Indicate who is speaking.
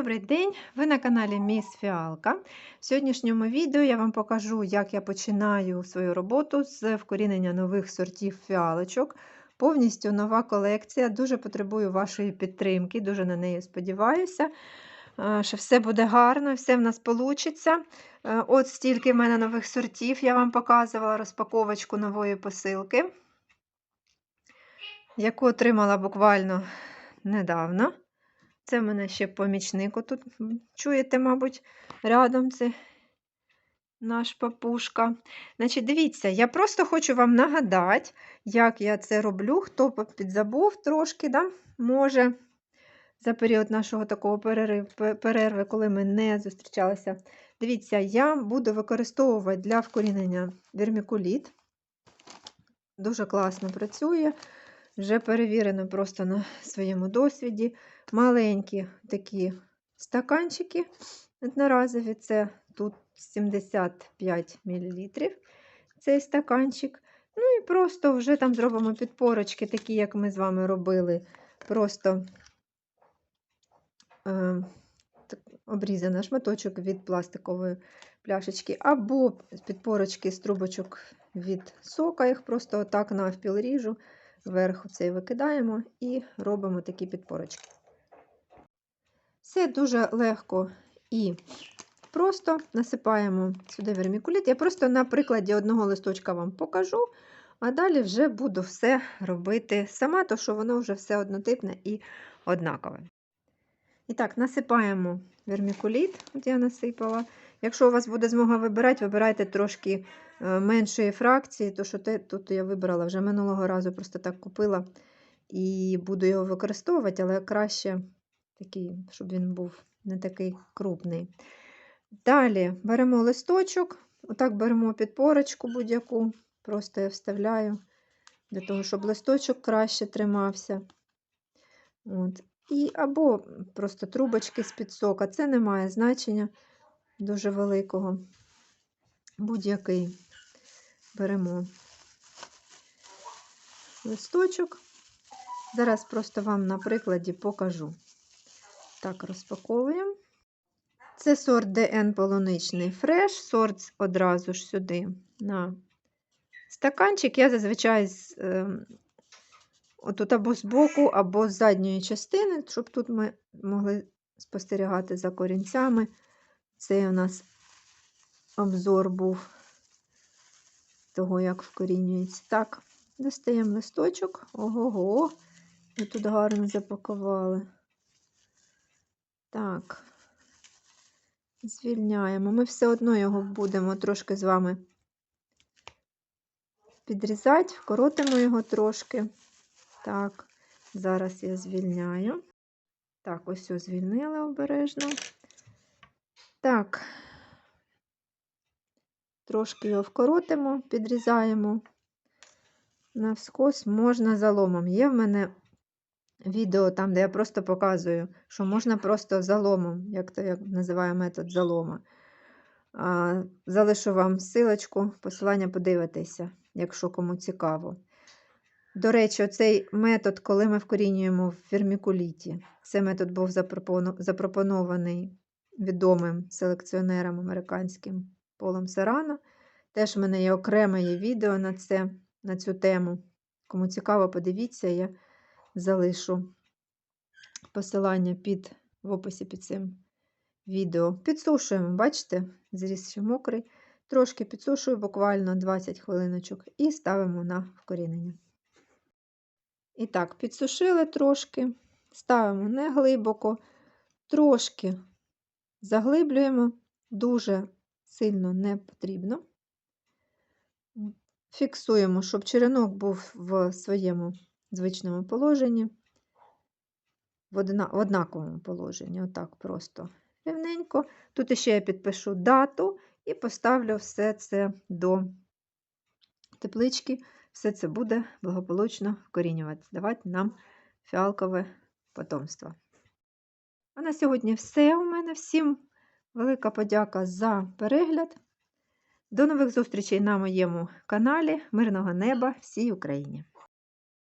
Speaker 1: Добрий день! Ви на каналі Міс Фіалка. В сьогоднішньому відео я вам покажу, як я починаю свою роботу з вкорінення нових сортів фіалочок. Повністю нова колекція. Дуже потребую вашої підтримки, дуже на неї сподіваюся. е, Що все буде гарно, все в нас вийде. От стільки в мене нових сортів. Я вам показувала розпаковочку нової посилки, яку отримала буквально недавно. Це в мене ще помічник тут, чуєте, мабуть, рядом це наш папушка. Значить, дивіться, я просто хочу вам нагадати, як я це роблю. Хто підзабув трошки, да? може, за період нашого такого перерви, коли ми не зустрічалися. Дивіться, я буду використовувати для вкорінення вермікуліт. Дуже класно працює. Вже перевірено просто на своєму досвіді. Маленькі такі стаканчики одноразові, це тут 75 мл цей стаканчик. Ну і просто вже там зробимо підпорочки, такі, як ми з вами робили. Просто е, обрізаний шматочок від пластикової пляшечки, або підпорочки з трубочок від сока, їх просто отак навпіл ріжу. Вверху цей викидаємо і робимо такі підпорочки. Все дуже легко і просто насипаємо сюди вермікуліт. Я просто на прикладі одного листочка вам покажу, а далі вже буду все робити сама, то що воно вже все однотипне і однакове. І так, насипаємо вермікуліт, от я насипала. Якщо у вас буде змога вибирати, вибирайте трошки меншої фракції, то що те, тут я вибрала вже минулого разу, просто так купила і буду його використовувати, але краще такий, щоб він був не такий крупний. Далі беремо листочок, отак беремо підпорочку будь-яку, просто я вставляю, для того, щоб листочок краще тримався. От. І Або просто трубочки з-під сока. Це не має значення дуже великого. Будь-який беремо листочок. Зараз просто вам на прикладі покажу. Так, розпаковуємо. Це сорт ДН полуничний фреш, сорт одразу ж сюди на стаканчик. Я зазвичай з, е, отут або з боку, або з задньої частини, щоб тут ми могли спостерігати за корінцями. Це у нас обзор був того, як вкорінюється. Так, достаємо листочок. Ого-го, ми тут гарно запакували. Так, звільняємо. Ми все одно його будемо трошки з вами підрізати, вкоротимо його трошки. Так, зараз я звільняю. Так, ось звільнила обережно. Так, трошки його вкоротимо, підрізаємо навскос, можна заломом. Є в мене відео там, де я просто показую, що можна просто заломом, як то я називаю метод залома. Залишу вам ссылочку, посилання подивитися, якщо кому цікаво. До речі, цей метод, коли ми вкорінюємо в фермікуліті, цей метод був запропонований відомим селекціонером американським Полом Серано. Теж в мене є окреме відео на це, на цю тему. Кому цікаво, подивіться, я залишу посилання під, в описі під цим відео. Підсушуємо, бачите, зріз ще мокрий. Трошки підсушую, буквально 20 хвилиночок, і ставимо на вкорінення. І так, підсушили трошки, ставимо не глибоко, трошки заглиблюємо, дуже сильно не потрібно. Фіксуємо, щоб черенок був в своєму звичному положенні, в однаковому положенні, отак просто рівненько. Тут ще я підпишу дату і поставлю все це до теплички, все це буде благополучно вкорінювати, давати нам фіалкове потомство. А на сьогодні все у мене. Всім велика подяка за перегляд. До нових зустрічей на моєму каналі. Мирного неба всій Україні!